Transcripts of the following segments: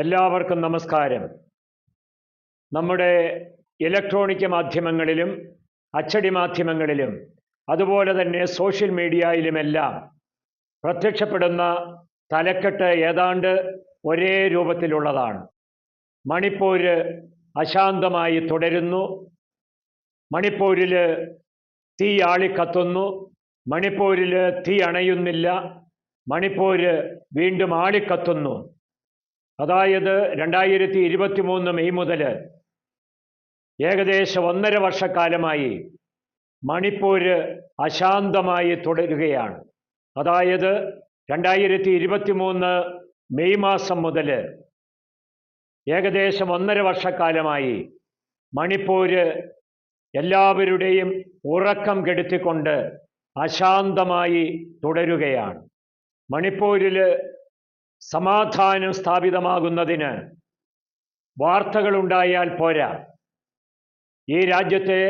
എല്ലാവർക്കും നമസ്കാരം. നമ്മുടെ ഇലക്ട്രോണിക് മാധ്യമങ്ങളിലും അച്ചടി മാധ്യമങ്ങളിലും അതുപോലെ തന്നെ സോഷ്യൽ മീഡിയയിലുമെല്ലാം പ്രത്യക്ഷപ്പെടുന്ന തലക്കെട്ട് ഏതാണ്ട് ഒരേ രൂപത്തിലുള്ളതാണ്. മണിപ്പൂര് അശാന്തമായി തുടരുന്നു. മണിപ്പൂരിൽ തീ ആളിക്കത്തുന്നു. മണിപ്പൂരിൽ തീ അണയുന്നില്ല. മണിപ്പൂര് വീണ്ടും ആളിക്കത്തുന്നു. അതായത് രണ്ടായിരത്തി ഇരുപത്തി മൂന്ന് മെയ് മുതൽ ഏകദേശം ഒന്നര വർഷക്കാലമായി മണിപ്പൂര് അശാന്തമായി തുടരുകയാണ്. അതായത് രണ്ടായിരത്തി ഇരുപത്തി മൂന്ന് മെയ് മാസം മുതൽ ഏകദേശം ഒന്നര വർഷക്കാലമായി മണിപ്പൂര് എല്ലാവരുടെയും ഉറക്കം കെടുത്തിക്കൊണ്ട് അശാന്തമായി തുടരുകയാണ്. മണിപ്പൂരിൽ സമാധാനം സ്ഥാപിതമാകുന്നതിന് വാർത്തകളുണ്ടായാൽ പോരാ. ഈ രാജ്യത്തെ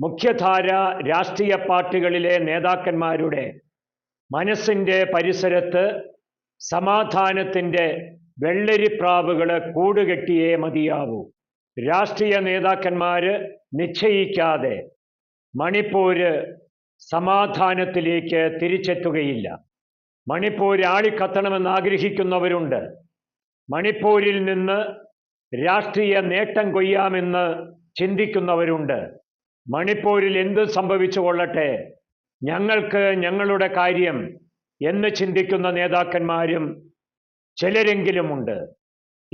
മുഖ്യധാര രാഷ്ട്രീയ പാർട്ടികളിലെ നേതാക്കന്മാരുടെ മനസ്സിന്റെ പരിസരത്ത് സമാധാനത്തിന്റെ വെള്ളരിപ്രാവുകൾ കൂടുകെട്ടിയേ മതിയാവൂ. രാഷ്ട്രീയ നേതാക്കന്മാർ നിശ്ചയിക്കാതെ മണിപ്പൂര് സമാധാനത്തിലേക്ക് തിരിച്ചെത്തുകയില്ല. മണിപ്പൂർ ആളിക്കത്തണമെന്ന് ആഗ്രഹിക്കുന്നവരുണ്ട്. മണിപ്പൂരിൽ നിന്ന് രാഷ്ട്രീയ നേട്ടം കൊയ്യാമെന്ന് ചിന്തിക്കുന്നവരുണ്ട്. മണിപ്പൂരിൽ എന്ത് സംഭവിച്ചു കൊള്ളട്ടെ? ഞങ്ങൾക്ക് ഞങ്ങളുടെ കാര്യം എന്ന് ചിന്തിക്കുന്ന നേതാക്കന്മാരും ചിലരെങ്കിലുമുണ്ട്.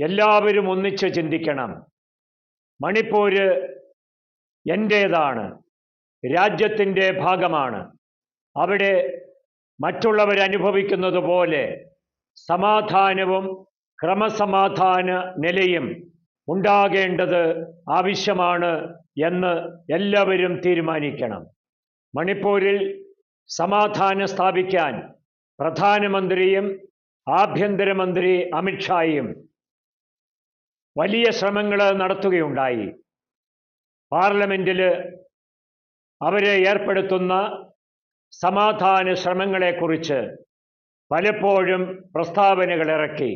എല്ലാവരും ഒന്നിച്ച് ചിന്തിക്കണം. മണിപ്പൂര് എന്റേതാണ് രാജ്യത്തിന്റെ ഭാഗമാണ്. അവിടെ മറ്റുള്ളവരനുഭവിക്കുന്നത് പോലെ സമാധാനവും ക്രമസമാധാന നിലയും ഉണ്ടാകേണ്ടത് ആവശ്യമാണ് എന്ന് എല്ലാവരും തീരുമാനിക്കണം. മണിപ്പൂരിൽ സമാധാനം സ്ഥാപിക്കാൻ പ്രധാനമന്ത്രിയും ആഭ്യന്തരമന്ത്രി അമിത്ഷായും വലിയ ശ്രമങ്ങൾ നടത്തുകയുണ്ടായി. പാർലമെന്റിൽ അവരെ ഏർപ്പെടുത്തുന്ന സമാധാന ശ്രമങ്ങളെക്കുറിച്ച് പലപ്പോഴും പ്രസ്താവനകൾ ഇറക്കി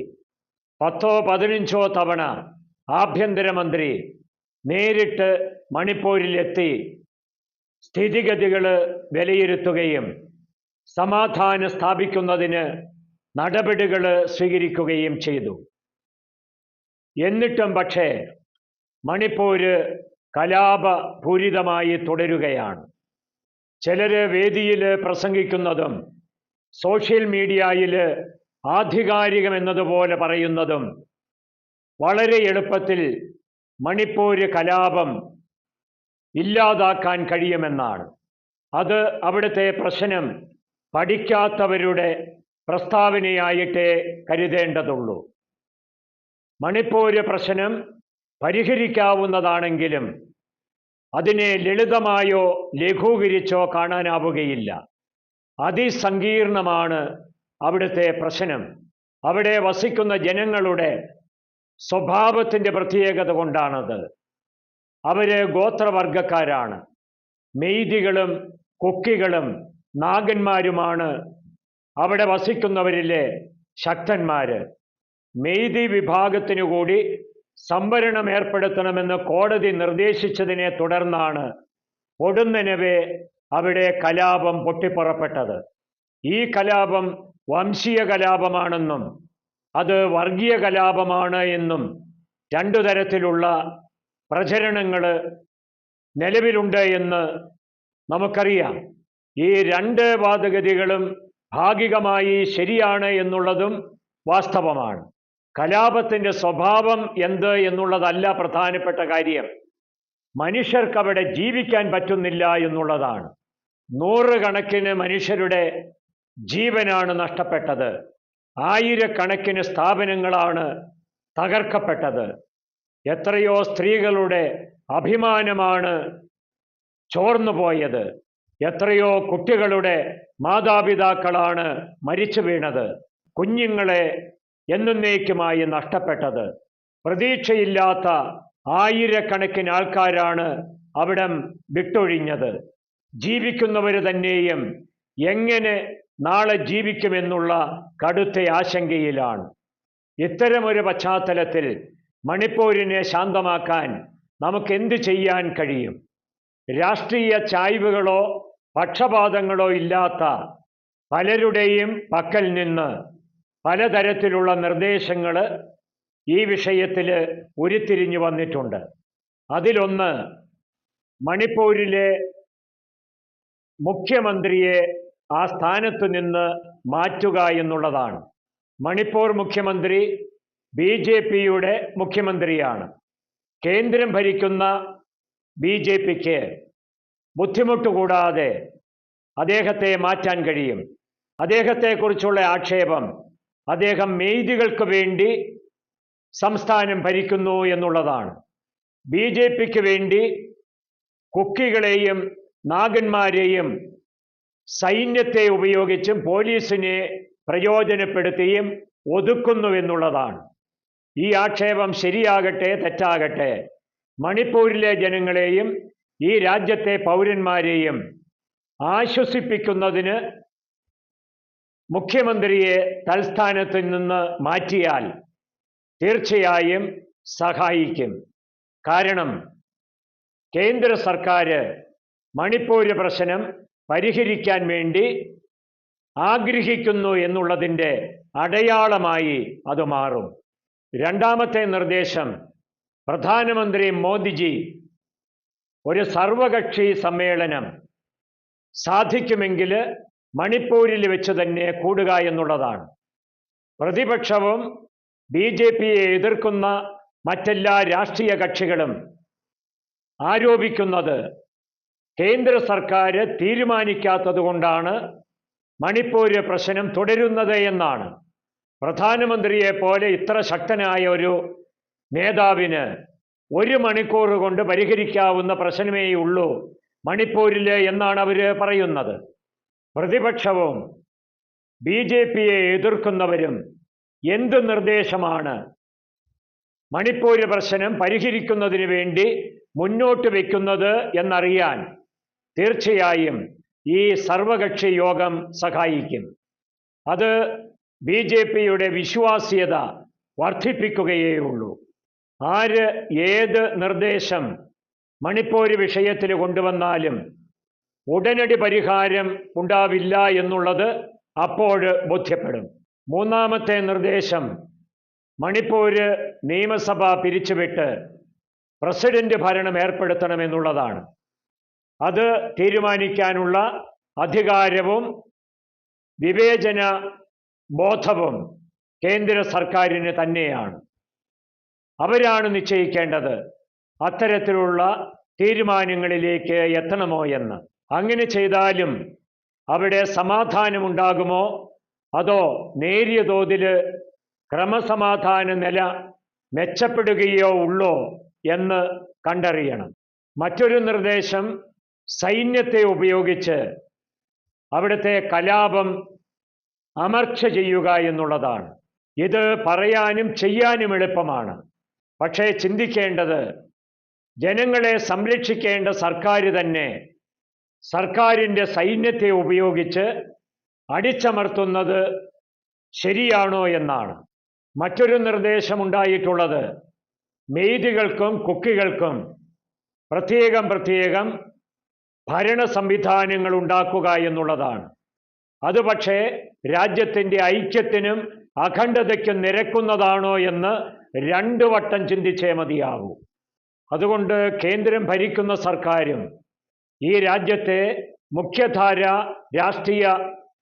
പത്തോ പതിനഞ്ചോ തവണ ആഭ്യന്തരമന്ത്രി നേരിട്ട് മണിപ്പൂരിലെത്തി സ്ഥിതിഗതികൾ വിലയിരുത്തുകയും സമാധാനം സ്ഥാപിക്കുന്നതിന് നടപടികൾ സ്വീകരിക്കുകയും ചെയ്തു. എന്നിട്ടും പക്ഷേ മണിപ്പൂര് കലാപപൂരിതമായി തുടരുകയാണ്. ചിലര് വേദിയിൽ പ്രസംഗിക്കുന്നതും സോഷ്യൽ മീഡിയയിൽ ആധികാരികം എന്നതുപോലെ പറയുന്നതും വളരെ എളുപ്പത്തിൽ മണിപ്പൂര് കലാപം ഇല്ലാതാക്കാൻ കഴിയുമെന്നാണ്. അത് അവിടുത്തെ പ്രശ്നം പഠിക്കാത്തവരുടെ പ്രസ്താവനയായിട്ടേ കരുതേണ്ടതുള്ളൂ. മണിപ്പൂര് പ്രശ്നം പരിഹരിക്കാവുന്നതാണെങ്കിലും അതിനെ ലളിതമായോ ലഘൂകരിച്ചോ കാണാനാവുകയില്ല. അതിസങ്കീർണമാണ് അവിടുത്തെ പ്രശ്നം. അവിടെ വസിക്കുന്ന ജനങ്ങളുടെ സ്വഭാവത്തിന്റെ പ്രത്യേകത കൊണ്ടാണത്. അവർ ഗോത്രവർഗക്കാരാണ് മെയ്തികളും കൊക്കികളും നാഗന്മാരുമാണ് അവിടെ വസിക്കുന്നവരിലെ ശക്തന്മാര്. മെയ്തി വിഭാഗത്തിനു കൂടി സംവരണം ഏർപ്പെടുത്തണമെന്ന് കോടതി നിർദ്ദേശിച്ചതിനെ തുടർന്നാണ് പൊടുന്നനവെ അവിടെ കലാപം പൊട്ടിപ്പുറപ്പെട്ടത്. ഈ കലാപം വംശീയ കലാപമാണെന്നും അത് വർഗീയ കലാപമാണ് എന്നും രണ്ടു തരത്തിലുള്ള പ്രചരണങ്ങൾ നിലവിലുണ്ട് എന്ന് നമുക്കറിയാം. ഈ രണ്ട് വാദഗതികളും ഭാഗികമായി ശരിയാണ് എന്നുള്ളതും വാസ്തവമാണ്. കലാപത്തിന്റെ സ്വഭാവം എന്ത് എന്നുള്ളതല്ല പ്രധാനപ്പെട്ട കാര്യം. മനുഷ്യർക്ക് അവിടെ ജീവിക്കാൻ പറ്റുന്നില്ല എന്നുള്ളതാണ്. നൂറുകണക്കിന് മനുഷ്യരുടെ ജീവനാണ് നഷ്ടപ്പെട്ടത്. ആയിരക്കണക്കിന് സ്ഥാപനങ്ങളാണ് തകർക്കപ്പെട്ടത്. എത്രയോ സ്ത്രീകളുടെ അഭിമാനമാണ് ചോർന്നു പോയത് എത്രയോ കുട്ടികളുടെ മാതാപിതാക്കളാണ് മരിച്ചു വീണത്. കുഞ്ഞുങ്ങളെ എന്നേക്കുമായി നഷ്ടപ്പെട്ടത്. പ്രതീക്ഷയില്ലാത്ത ആയിരക്കണക്കിന് ആൾക്കാരാണ് അവിടം വിട്ടൊഴിഞ്ഞത്. ജീവിക്കുന്നവർ തന്നെയും എങ്ങനെ നാളെ ജീവിക്കുമെന്നുള്ള കടുത്ത ആശങ്കയിലാണ്. ഇത്തരമൊരു പശ്ചാത്തലത്തിൽ മണിപ്പൂരിനെ ശാന്തമാക്കാൻ നമുക്ക് എന്ത് ചെയ്യാൻ കഴിയും? രാഷ്ട്രീയ ചായ്വുകളോ പക്ഷപാതങ്ങളോ ഇല്ലാത്ത പലരുടെയും പക്കൽ നിന്ന് പലതരത്തിലുള്ള നിർദ്ദേശങ്ങൾ ഈ വിഷയത്തിൽ ഉരുത്തിരിഞ്ഞു വന്നിട്ടുണ്ട്. അതിലൊന്ന് മണിപ്പൂരിലെ മുഖ്യമന്ത്രിയെ ആ സ്ഥാനത്തു നിന്ന് മാറ്റുക എന്നുള്ളതാണ്. മണിപ്പൂർ മുഖ്യമന്ത്രി ബി ജെ പിയുടെ മുഖ്യമന്ത്രിയാണ്. കേന്ദ്രം ഭരിക്കുന്ന ബി ജെ പിക്ക് ബുദ്ധിമുട്ട് കൂടാതെ അദ്ദേഹത്തെ മാറ്റാൻ കഴിയും. അദ്ദേഹത്തെക്കുറിച്ചുള്ള ആക്ഷേപം അദ്ദേഹം മെയ്തികൾക്ക് വേണ്ടി സംസ്ഥാനം ഭരിക്കുന്നു എന്നുള്ളതാണ്. ബി ജെ പിക്ക് വേണ്ടി കുക്കികളെയും നാഗന്മാരെയും സൈന്യത്തെ ഉപയോഗിച്ചും പോലീസിനെ പ്രയോജനപ്പെടുത്തിയും ഒതുക്കുന്നു എന്നുള്ളതാണ്. ഈ ആക്ഷേപം ശരിയാകട്ടെ തെറ്റാകട്ടെ മണിപ്പൂരിലെ ജനങ്ങളെയും ഈ രാജ്യത്തെ പൗരന്മാരെയും ആശ്വസിപ്പിക്കുന്നതിന് മുഖ്യമന്ത്രിയെ തൽസ്ഥാനത്ത് നിന്ന് മാറ്റിയാൽ തീർച്ചയായും സഹായിക്കും. കാരണം കേന്ദ്ര സർക്കാർ മണിപ്പൂര് പ്രശ്നം പരിഹരിക്കാൻ വേണ്ടി ആഗ്രഹിക്കുന്നു എന്നുള്ളതിന്റെ അടയാളമായി അത് മാറും. രണ്ടാമത്തെ നിർദ്ദേശം പ്രധാനമന്ത്രി മോദിജി ഒരു സർവകക്ഷി സമ്മേളനം സാധിക്കുമെങ്കിൽ മണിപ്പൂരിൽ വെച്ച് തന്നെ കൂടുക എന്നുള്ളതാണ്. പ്രതിപക്ഷവും ബി ജെ പിയെ എതിർക്കുന്ന മറ്റെല്ലാ രാഷ്ട്രീയ കക്ഷികളും ആരോപിക്കുന്നത് കേന്ദ്ര സർക്കാർ തീരുമാനിക്കാത്തത് കൊണ്ടാണ് മണിപ്പൂര് പ്രശ്നം തുടരുന്നത് എന്നാണ്. പ്രധാനമന്ത്രിയെ പോലെ ഇത്ര ശക്തനായ ഒരു നേതാവിന് ഒരു മണിക്കൂർ കൊണ്ട് പരിഹരിക്കാവുന്ന പ്രശ്നമേ ഉള്ളൂ മണിപ്പൂരിൽ എന്നാണ് അവർ പറയുന്നത്. പ്രതിപക്ഷവും ബി ജെ പിയെ എതിർക്കുന്നവരും എന്ത് നിർദ്ദേശമാണ്? മണിപ്പൂര് പ്രശ്നം പരിഹരിക്കുന്നതിന് വേണ്ടി മുന്നോട്ട് വയ്ക്കുന്നത് എന്നറിയാൻ തീർച്ചയായും ഈ സർവകക്ഷി യോഗം സഹായിക്കും. അത് ബി ജെ പിയുടെ വിശ്വാസ്യത വർദ്ധിപ്പിക്കുകയേ ഉള്ളൂ ആര് ഏത് നിർദ്ദേശം മണിപ്പൂര് വിഷയത്തിൽ കൊണ്ടുവന്നാലും ഉടനടി പരിഹാരം ഉണ്ടാവില്ല എന്നുള്ളത് അപ്പോൾ ബോധ്യപ്പെടും. മൂന്നാമത്തെ നിർദ്ദേശം മണിപ്പൂര് നിയമസഭ പിരിച്ചുവിട്ട് പ്രസിഡന്റ് ഭരണം ഏർപ്പെടുത്തണമെന്നുള്ളതാണ്. അത് തീരുമാനിക്കാനുള്ള അധികാരവും വിവേചന ബോധവും കേന്ദ്ര സർക്കാരിന് തന്നെയാണ്. അവരാണ് നിശ്ചയിക്കേണ്ടത് അത്തരത്തിലുള്ള തീരുമാനങ്ങളിലേക്ക് എത്തണമോ എന്ന്. അങ്ങനെ അവിടെ സമാധാനമുണ്ടാകുമോ? അതോ നേരിയ തോതിൽ ക്രമസമാധാന നില മെച്ചപ്പെടുകയോ ഉള്ളോ എന്ന് കണ്ടറിയണം. മറ്റൊരു നിർദ്ദേശം സൈന്യത്തെ ഉപയോഗിച്ച് അവിടുത്തെ കലാപം അമർച്ച ചെയ്യുക എന്നുള്ളതാണ്. ഇത് പറയാനും ചെയ്യാനും എളുപ്പമാണ്. പക്ഷേ ചിന്തിക്കേണ്ടത് ജനങ്ങളെ സംരക്ഷിക്കേണ്ട സർക്കാർ തന്നെ സർക്കാരിന്റെ സൈന്യത്തെ ഉപയോഗിച്ച് അടിച്ചമർത്തുന്നത് ശരിയാണോ എന്നാണ്. മറ്റൊരു നിർദ്ദേശമുണ്ടായിട്ടുള്ളത്. മെയ്തികൾക്കും കുക്കികൾക്കും പ്രത്യേകം പ്രത്യേകം ഭരണ സംവിധാനങ്ങൾ ഉണ്ടാക്കുക എന്നുള്ളതാണ്. അത് പക്ഷേ രാജ്യത്തിന്റെ ഐക്യത്തിനും അഖണ്ഡതയ്ക്കും നിരക്കുന്നതാണോ എന്ന് രണ്ടു വട്ടം ചിന്തിച്ചേ മതിയാകൂ അതുകൊണ്ട് കേന്ദ്രം ഭരിക്കുന്ന സർക്കാരും ഈ രാജ്യത്തെ മുഖ്യധാര രാഷ്ട്രീയ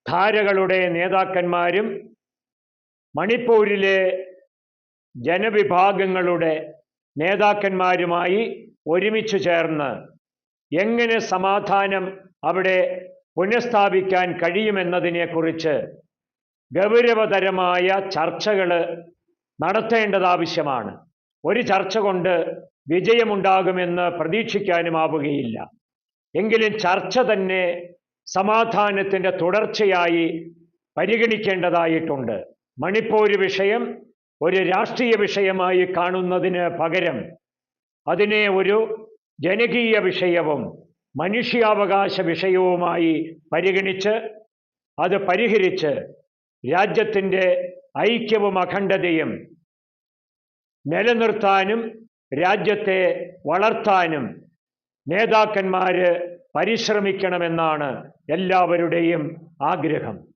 ധാരകളുടെ നേതാക്കന്മാരും മണിപ്പൂരിലെ ജനവിഭാഗങ്ങളുടെ നേതാക്കന്മാരുമായി ഒരുമിച്ച് ചേർന്ന് എങ്ങനെ സമാധാനം അവിടെ പുനഃസ്ഥാപിക്കാൻ കഴിയുമെന്നതിനെക്കുറിച്ച് ഗൗരവതരമായ ചർച്ചകൾ നടത്തേണ്ടത് ആവശ്യമാണ്. ഒരു ചർച്ച കൊണ്ട് വിജയമുണ്ടാകുമെന്ന് പ്രതീക്ഷിക്കാനുമാവുകയില്ല. എങ്കിലും ചർച്ച തന്നെ സമാധാനത്തിന്റെ തുടർച്ചയായി പരിഗണിക്കേണ്ടതായിട്ടുണ്ട്. മണിപ്പൂർ വിഷയം ഒരു രാഷ്ട്രീയ വിഷയമായി കാണുന്നതിന് പകരം അതിനെ ഒരു ജനകീയ വിഷയവും മനുഷ്യാവകാശ വിഷയവുമായി പരിഗണിച്ച് അത് പരിഹരിച്ച് രാജ്യത്തിന്റെ ഐക്യവും അഖണ്ഡതയും നിലനിർത്താനും രാജ്യത്തെ വളർത്താനും നേതാക്കന്മാര് പരിശ്രമിക്കണമെന്നാണ് എല്ലാവരുടെയും ആഗ്രഹം.